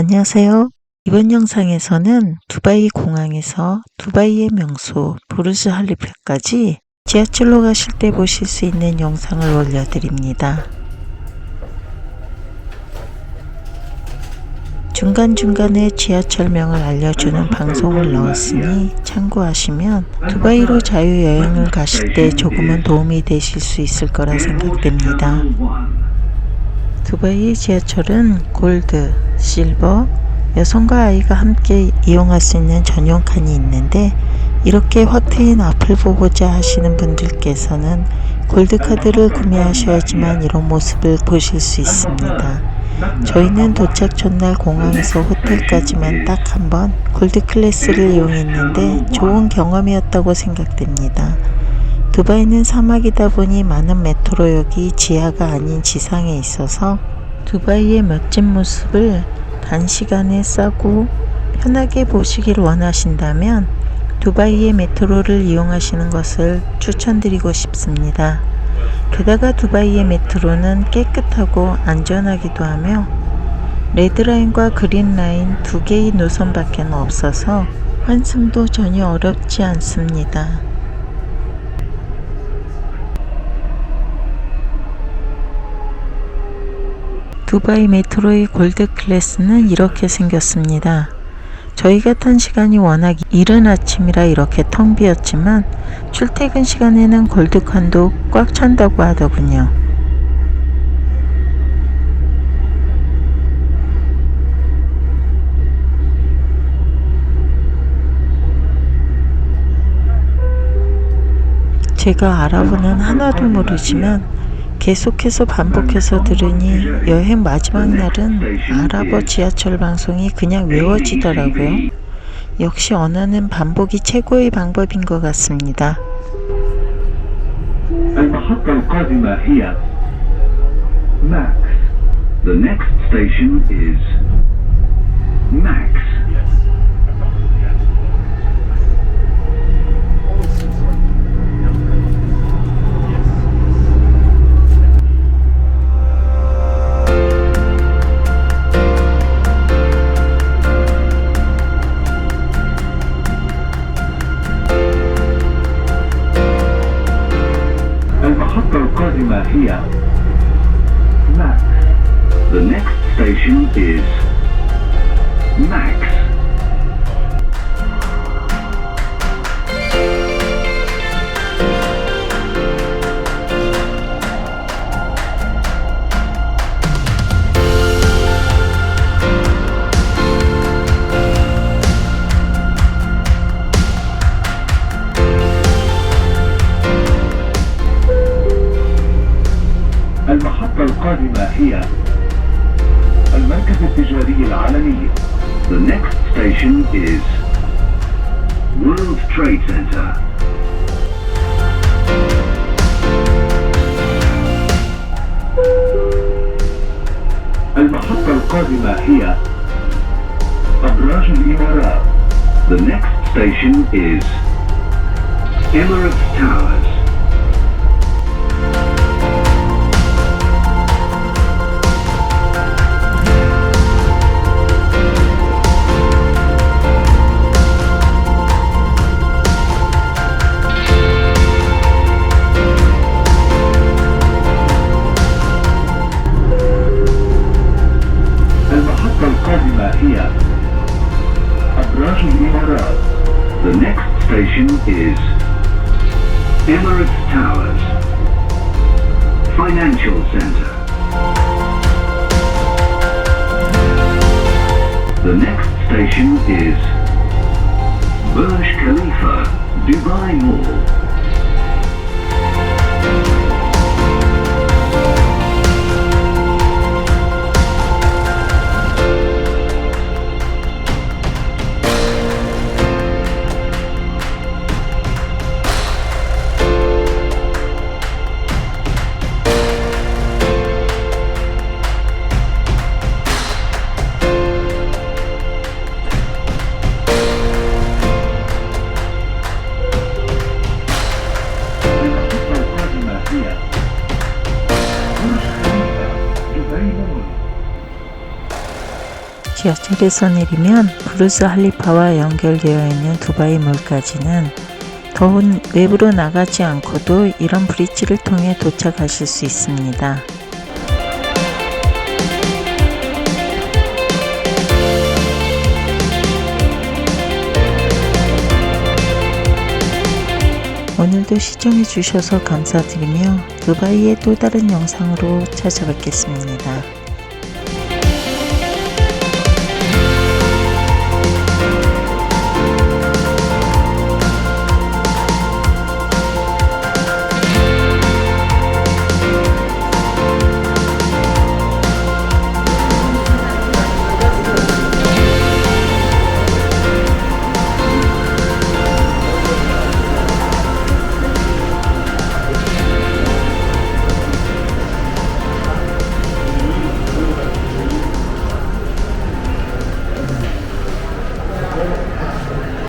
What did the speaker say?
안녕하세요. 이번 영상에서는 두바이 공항에서 두바이의 명소 부르즈 할리파까지 지하철로 가실 때 보실 수 있는 영상을 올려드립니다. 중간중간에 지하철명을 알려주는 방송을 넣었으니 참고하시면 두바이로 자유여행을 가실 때 조금은 도움이 되실 수 있을 거라 생각됩니다. 두바이의 지하철은 골드, 실버, 여성과 아이가 함께 이용할 수 있는 전용 칸이 있는데 이렇게 확 트인 앞을 보고자 하시는 분들께서는 골드카드를 구매하셔야지만 이런 모습을 보실 수 있습니다. 저희는 도착 전날 공항에서 호텔까지만 딱 한 번 골드 클래스를 이용했는데 좋은 경험이었다고 생각됩니다. 두바이는 사막이다 보니 많은 메트로역이 지하가 아닌 지상에 있어서 두바이의 멋진 모습을 단시간에 싸고 편하게 보시길 원하신다면 두바이의 메트로를 이용하시는 것을 추천드리고 싶습니다. 게다가 두바이의 메트로는 깨끗하고 안전하기도 하며 레드라인과 그린라인 두 개의 노선밖에 없어서 환승도 전혀 어렵지 않습니다. 두바이 메트로의 골드 클래스는 이렇게 생겼습니다. 저희가 탄 시간이 워낙 이른 아침이라 이렇게 텅 비었지만 출퇴근 시간에는 골드칸도 꽉 찬다고 하더군요. 제가 아랍어는 하나도 모르지만 계속해서 반복해서 들으니 여행 마지막 날은 아랍어 지하철 방송이 그냥 외워지더라고요. 역시 언어는 반복이 최고의 방법인 것 같습니다. Cosima here. Max. The next station is Max. القادمة هي المركز التجاري العالمي. The next station is World Trade Center. المحطة القادمة هي أبراج الإمارات. The next station is Emirates Towers. Bahia. Abraji The next station is Emirates Towers Financial Center. The next station is Burj Khalifa, Dubai Mall. 지하철에서 내리면 부르즈 할리파와 연결되어 있는 두바이 몰까지는 더운 외부로 나가지 않고도 이런 브릿지를 통해 도착하실 수 있습니다. 오늘도 시청해 주셔서 감사드리며 두바이의 또 다른 영상으로 찾아뵙겠습니다.